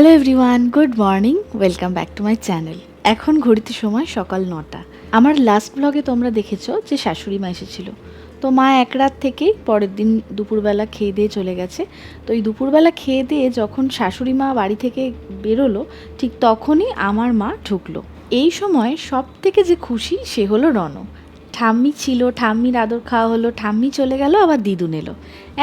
Hello everyone good morning welcome back to my channel এখন ঘড়িতে সময় সকাল নটা। আমার লাস্ট ব্লগে তোমরা দেখেছ যে শাশুড়ি মা এসেছিল। তো মা এক রাত থেকেই পরের দিন দুপুরবেলা খেয়ে দিয়ে চলে গেছে। তো এই দুপুরবেলা খেয়ে দিয়ে যখন শাশুড়ি মা বাড়ি থেকে বেরোলো, ঠিক তখনই আমার মা ঢুকলো। এই সময় সব থেকে যে খুশি সে হলো রণ ঠাম্মি ছিল, ঠাম্মির আদর খাওয়া হলো, ঠাম্মি চলে গেল, আবার দিদুন এলো।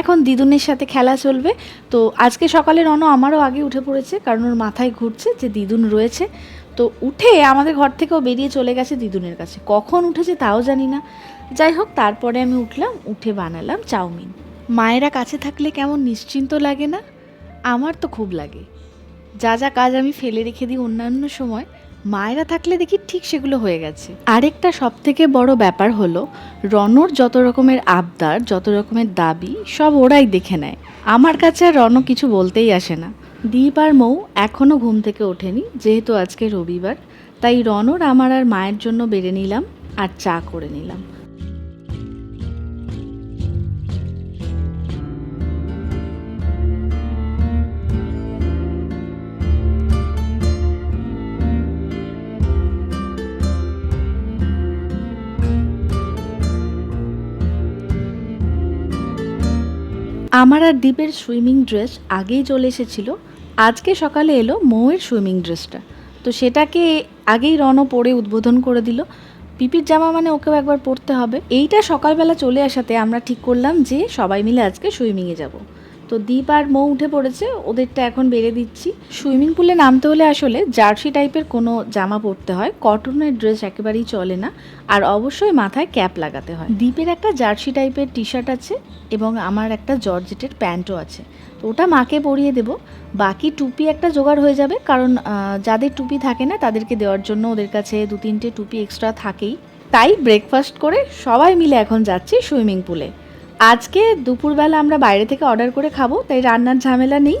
এখন দিদুনের সাথে খেলা চলবে। তো আজকে সকালে রণ আমারও আগে উঠে পড়েছে, কারণ ওর মাথায় ঘুরছে যে দিদুন রয়েছে। তো উঠে আমাদের ঘর থেকেও বেরিয়ে চলে গেছে দিদুনের কাছে। কখন উঠেছে তাও জানি না। যাই হোক, তারপরে আমি উঠলাম, উঠে বানালাম চাউমিন। মায়েরা কাছে থাকলে কেমন নিশ্চিন্ত লাগে না? আমার তো খুব লাগে। যা যা কাজ আমি ফেলে রেখে দিই অন্যান্য সময় মায়েরা থাকলে দেখি ঠিক সেগুলো হয়ে গেছে। আরেকটা সব থেকে বড় ব্যাপার হলো, রনর যত রকমের আবদার, যত রকমের দাবি, সব ওরাই দেখে নেয়। আমার কাছে আর রন কিছু বলতেই আসে না। দীপ আর মৌ এখনও ঘুম থেকে ওঠেনি, যেহেতু আজকে রবিবার, তাই রনর আমার আর মায়ের জন্য বেড়ে নিলাম আর চা করে নিলাম। আমার আর দ্বীপের সুইমিং ড্রেস আগেই চলে এসেছিল। আজকে সকালে এলো মৌয়ের সুইমিং ড্রেসটা। তো সেটাকে আগেই রণ পরে উদ্বোধন করে দিল। পিপির জামা মানে ওকেও একবার পরতে হবে। এইটা সকালবেলা চলে আসাতে আমরা ঠিক করলাম যে সবাই মিলে আজকে সুইমিংয়ে যাব। তো দ্বীপ আর মৌ উঠে পড়েছে, ওদেরটা এখন বেড়ে দিচ্ছি। সুইমিং পুলে নামতে হলে আসলে জার্সি টাইপের কোনো জামা পরতে হয়, কটনের ড্রেস একেবারেই চলে না, আর অবশ্যই মাথায় ক্যাপ লাগাতে হয়। দ্বীপের একটা জার্সি টাইপের টি শার্ট আছে এবং আমার একটা জর্জেটের প্যান্টও আছে। তো ওটা মাকে পরিয়ে দেব, বাকি টুপি একটা জোগাড় হয়ে যাবে, কারণ যাদের টুপি থাকে না তাদেরকে দেওয়ার জন্য ওদের কাছে দু তিনটে টুপি এক্সট্রা থাকেই। তাই ব্রেকফাস্ট করে সবাই মিলে এখন যাচ্ছি সুইমিং পুলে। আজকে দুপুরবেলা আমরা বাইরে থেকে অর্ডার করে খাব, তাই রান্নার ঝামেলা নেই।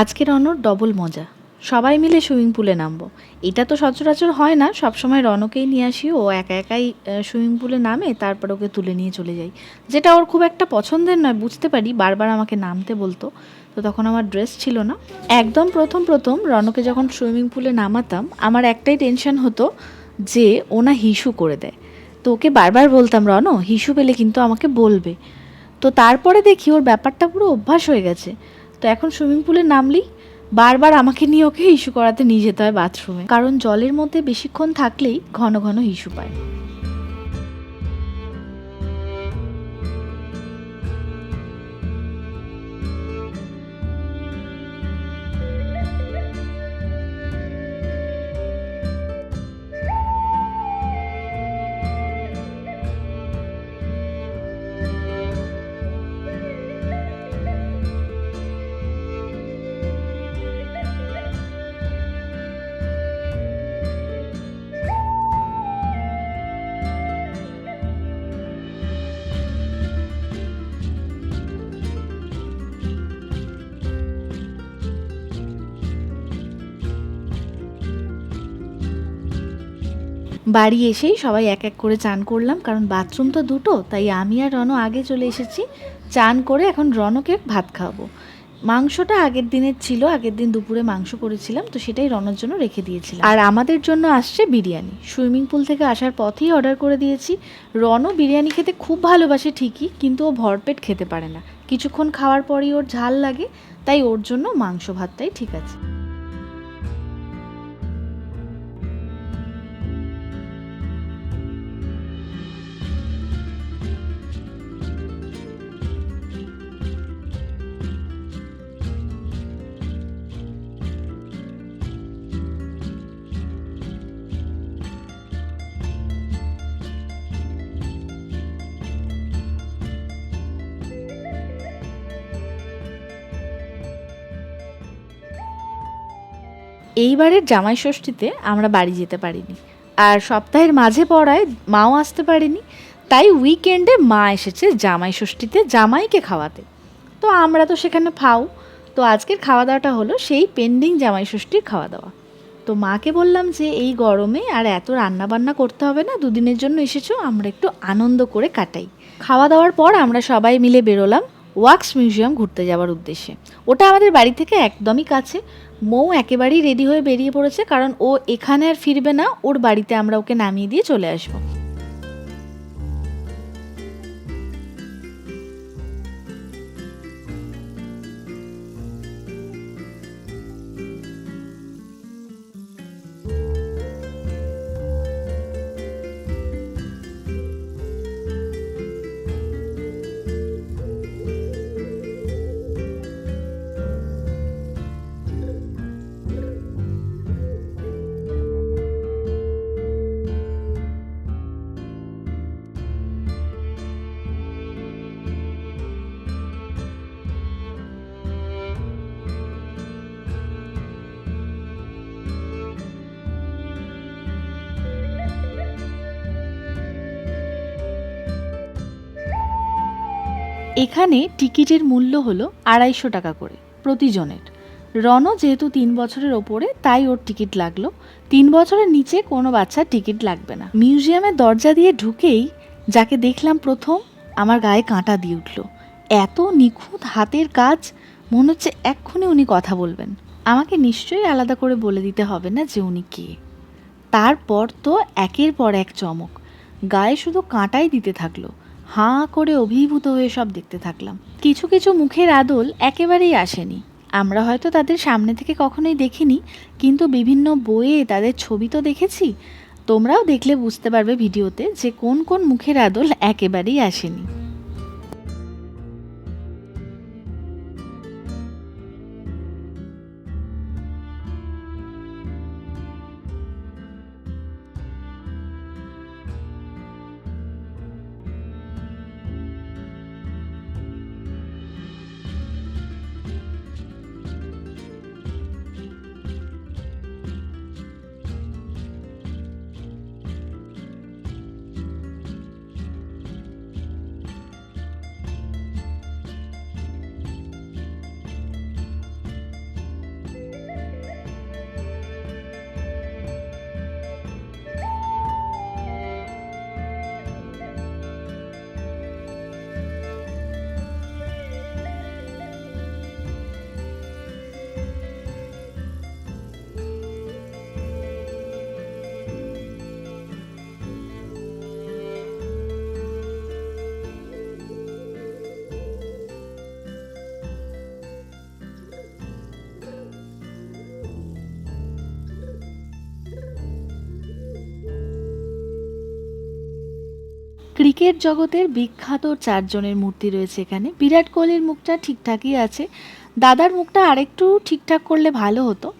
আজকের রনর ডবল মজা। সবাই মিলে সুইমিং পুলে নামবো। এটা তো সচরাচর হয় না, সবসময় রনকেই নিয়ে আসি, ও একা একাই সুইমিং পুলে নামে, তারপর ওকে তুলে নিয়ে চলে যাই। যেটা ওর খুব একটা পছন্দের নয়, বুঝতে পারি, বারবার আমাকে নামতে বলতো, তো তখন আমার ড্রেস ছিল না। একদম প্রথম প্রথম রনকে যখন সুইমিং পুলে নামাতাম, আমার একটাই টেনশন হতো যে ও না হিসু করে দেয়। তো ওকে বারবার বলতাম, রন, হিসু পেলে কিন্তু আমাকে বলবে। তো তারপরে দেখি ওর ব্যাপারটা পুরো অভ্যাস হয়ে গেছে। তো এখন সুইমিং পুলে নামলেই বারবার আমাকে নিয়ে ওকে ইস্যু করাতে নিয়ে যেতে হয় বাথরুমে। কারণ জলের মধ্যে বেশিক্ষণ থাকলেই ঘন ঘন ইস্যু পায়। বাড়ি এসেই সবাই এক এক করে চান করলাম, কারণ বাথরুম তো দুটো, তাই আমি আর রণ আগে চলে এসেছি। চান করে এখন রণকে ভাত খাওয়াবো। মাংসটা আগের দিনের ছিল, আগের দিন দুপুরে মাংস করেছিলাম, তো সেটাই রণর জন্য রেখে দিয়েছিলাম। আর আমাদের জন্য আসছে বিরিয়ানি। সুইমিং পুল থেকে আসার পথেই অর্ডার করে দিয়েছি। রণও বিরিয়ানি খেতে খুব ভালোবাসে ঠিকই, কিন্তু ও ভরপেট খেতে পারে না। কিছুক্ষণ খাওয়ার পরই ওর ঝাল লাগে, তাই ওর জন্য মাংস ভাতটাই ঠিক আছে। এইবারের জামাই ষষ্ঠীতে আমরা বাড়ি যেতে পারিনি। আর সপ্তাহের মাঝে পড়ায় মাও আসতে পারেনি, তাই উইকেন্ডে মা এসেছে জামাই ষষ্ঠীতে জামাইকে খাওয়াতে। তো আমরা তো সেখানে ফাও তো আজকের খাওয়া দাওয়াটা হলো সেই পেন্ডিং জামাই ষষ্ঠীর খাওয়া দাওয়া তো মাকে বললাম যে, এই গরমে আর এত রান্না বান্না করতে হবে না, দুদিনের জন্য এসেছ, আমরা একটু আনন্দ করে কাটাই। খাওয়া দাওয়ার পর আমরা সবাই মিলে বেরোলাম ওয়াক্স মিউজিয়াম ঘুরতে যাওয়ার উদ্দেশ্যে। ওটা আমাদের বাড়ি থেকে একদমই কাছে মৌ একেবারেই রেডি হয়ে বেরিয়ে পড়েছে, কারণ ও এখানে আর ফিরবে না, ওর বাড়িতে আমরা ওকে নামিয়ে দিয়ে চলে আসব। এখানে টিকিটের মূল্য হলো আড়াইশো টাকা করে প্রতিজনের। রণ যেহেতু তিন বছরের ওপরে, তাই ওর টিকিট লাগল। তিন বছরের নিচে কোনো বাচ্চার টিকিট লাগবে না। মিউজিয়ামের দরজা দিয়ে ঢুকেই যাকে দেখলাম প্রথম, আমার গায়ে কাঁটা দিয়ে উঠল। এত নিখুঁত হাতের কাজ, মনে হচ্ছে এক্ষুনি উনি কথা বলবেন। আমাকে নিশ্চয়ই আলাদা করে বলে দিতে হবে না যে উনি কে। তারপর তো একের পর এক চমক। গায়ে শুধু কাঁটাই দিতে থাকল। হাঁ করে অভিভূত হয়ে সব দেখতে থাকলাম। কিছু কিছু মুখের আদল একেবারেই আসেনি। আমরা হয়তো তাদের সামনে থেকে কখনোই দেখিনি, কিন্তু বিভিন্ন বইয়ে তাদের ছবি তো দেখেছি। তোমরাও দেখলে বুঝতে পারবে ভিডিওতে যে কোন কোন মুখের আদল একেবারেই আসেনি। ক্রিকেট জগতের বিখ্যাত চারজনের মূর্তি রয়েছে এখানে। বিরাট কোহলির মুখটা ঠিকঠাকই আছে। দাদার মুখটা আরেকটু ঠিকঠাক করলে ভালো হতো।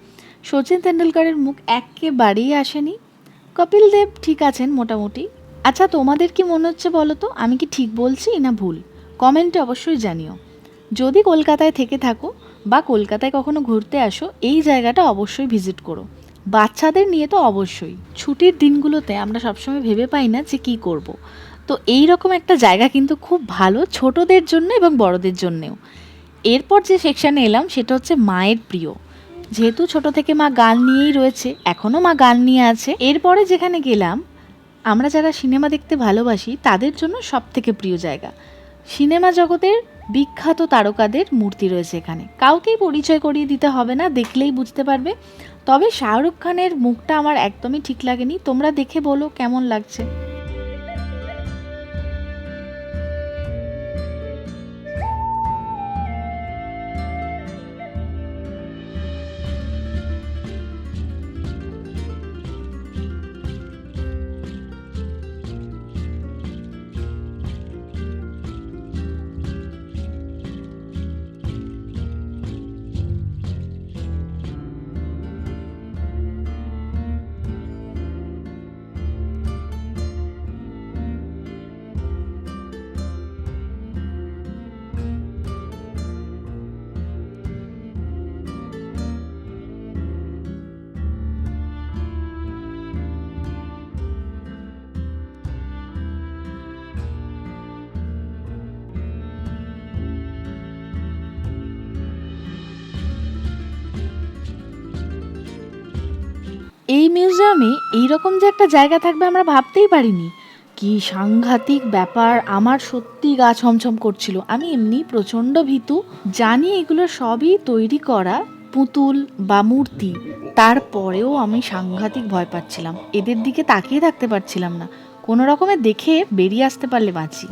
সচিন তেন্ডুলকারের মুখ একেবারেই আসেনি। কপিল দেব ঠিক আছেন মোটামুটি। আচ্ছা তোমাদের কি মনে হচ্ছে বলো তো? আমি কি ঠিক বলছি না ভুল? কমেন্টে অবশ্যই জানিও। যদি কলকাতায় থেকে থাকো বা কলকাতায় কখনো ঘুরতে আসো, এই জায়গাটা অবশ্যই ভিজিট করো। বাচ্চাদের নিয়ে তো অবশ্যই। ছুটির দিনগুলোতে আমরা সবসময় ভেবে পাই না যে কী করব। তো এই রকম একটা জায়গা কিন্তু খুব ভালো ছোটদের জন্য এবং বড়দের জন্যেও। এরপর যে সেকশানে এলাম সেটা হচ্ছে মায়ের প্রিয়। যেহেতু ছোট থেকে মা গান নিয়েই রয়েছে এখনও মা গান নিয়ে আছে। এরপরে যেখানে গেলাম, আমরা যারা সিনেমা দেখতে ভালোবাসি, তাদের জন্য সব থেকে প্রিয় জায়গা। সিনেমা জগতের বিখ্যাত তারকাদের মূর্তি রয়েছে এখানে। কাউকেই পরিচয় করিয়ে দিতে হবে না, দেখলেই বুঝতে পারবে। তবে শাহরুখ খানের মুখটা আমার একদমই ঠিক লাগেনি। তোমরা দেখে বলো কেমন লাগছে। এই মিউজিয়ামে এইরকম যে একটা জায়গা থাকবে আমরা ভাবতেই পারিনি। কি সাংঘাতিক ব্যাপার, আমার সত্যি গা ছমছম করছিল। আমি এমনি প্রচণ্ড ভীতু, জানি এগুলো সবই তৈরি করা পুতুল বা মূর্তি। তারপরেও আমি সাংঘাতিক ভয় পাচ্ছিলাম। এদের দিকে তাকিয়ে থাকতে পারছিলাম না। কোনো রকমে দেখে বেরিয়ে আসতে পারলে বাঁচি।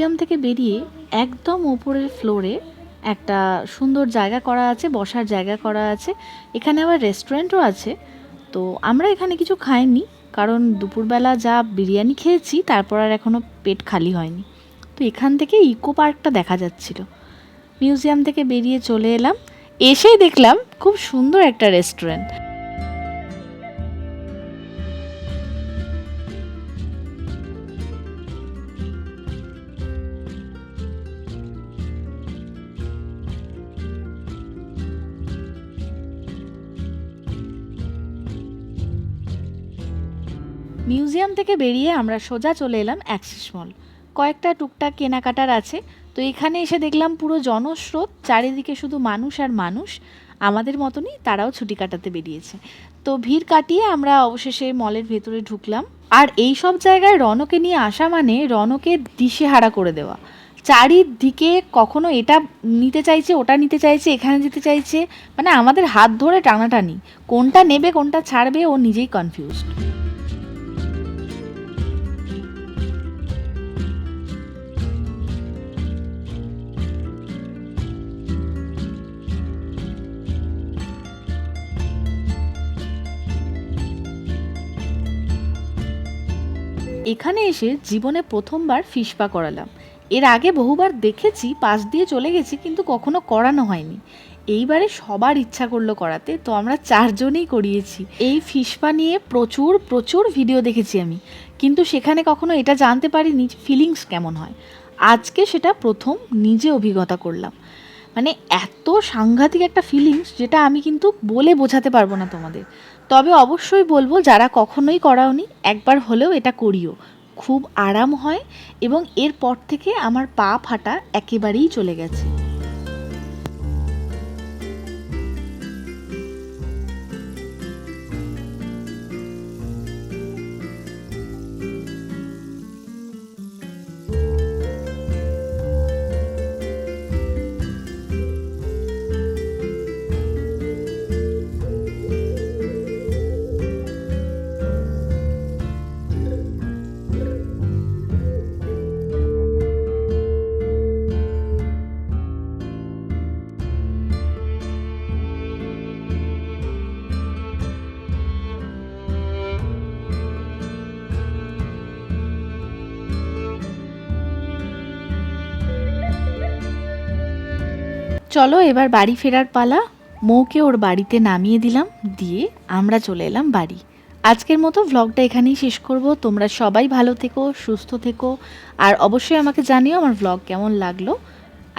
মিউজিয়াম থেকে বেরিয়ে একদম ওপরের ফ্লোরে একটা সুন্দর জায়গা করা আছে, বসার জায়গা করা আছে। এখানে আবার রেস্টুরেন্টও আছে। তো আমরা এখানে কিছু খাইনি, কারণ দুপুরবেলা যা বিরিয়ানি খেয়েছি, তারপর আর এখনও পেট খালি হয়নি। তো এখান থেকে ইকো পার্কটা দেখা যাচ্ছিল। মিউজিয়াম থেকে বেরিয়ে চলে এলাম। এসেই দেখলাম খুব সুন্দর একটা রেস্টুরেন্ট মিউজিয়াম থেকে বেরিয়ে আমরা সোজা চলে এলাম অ্যাক্সিস মল। কয়েকটা টুকটাক কেনাকাটার আছে। তো এখানে এসে দেখলাম পুরো জনস্রোত, চারিদিকে শুধু মানুষ আর মানুষ। আমাদের মতনই তারাও ছুটি কাটাতে বেরিয়েছে। তো ভিড় কাটিয়ে আমরা অবশেষে মলের ভেতরে ঢুকলাম। আর এই সব জায়গায় রনকে নিয়ে আসা মানে রনকে দিশেহারা করে দেওয়া। চারিদিকে কখনো এটা নিতে চাইছে, ওটা নিতে চাইছে, এখানে যেতে চাইছে মানে আমাদের হাত ধরে টানাটানি। কোনটা নেবে, কোনটা ছাড়বে, ও নিজেই কনফিউজড এখানে এসে জীবনে প্রথমবার ফিসপা করালাম। এর আগে বহুবার দেখেছি, পাশ দিয়ে চলে গেছি, কিন্তু কখনো করানো হয়নি। এইবারে সবার ইচ্ছা করল করাতে, তো আমরা চারজনেই করিয়েছি। এই ফিসপা নিয়ে প্রচুর প্রচুর ভিডিও দেখেছি আমি। কিন্তু সেখানে কখনো এটা জানতে পারিনি ফিলিংস কেমন হয়। আজকে সেটা প্রথম নিজে অভিজ্ঞতা করলাম। মানে এত সাংঘাতিক একটা ফিলিংস যেটা আমি কিন্তু বলে বোঝাতে পারব না তোমাদের। তবে অবশ্যই বলব যারা কখনোই করাওনি, একবার হলেও এটা করিও। খুব আরাম হয় এবং এরপর থেকে আমার পা ফাটা একেবারেই চলে গেছে। চলো এবার বাড়ি ফেরার পালা। মৌকে ওর বাড়িতে নামিয়ে দিলাম, দিয়ে আমরা চলে এলাম বাড়ি। আজকের মতো ভ্লগটা এখানেই শেষ করব। তোমরা সবাই ভালো থেকো, সুস্থ থেকো, আর অবশ্যই আমাকে জানিও আমার ভ্লগ কেমন লাগল।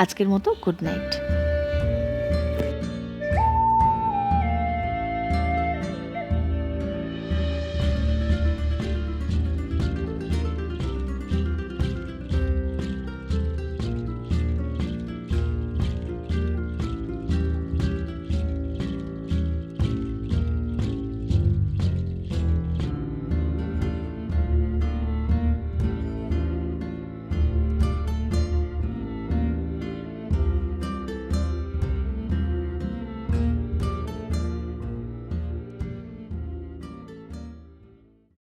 আজকের মতো গুড নাইট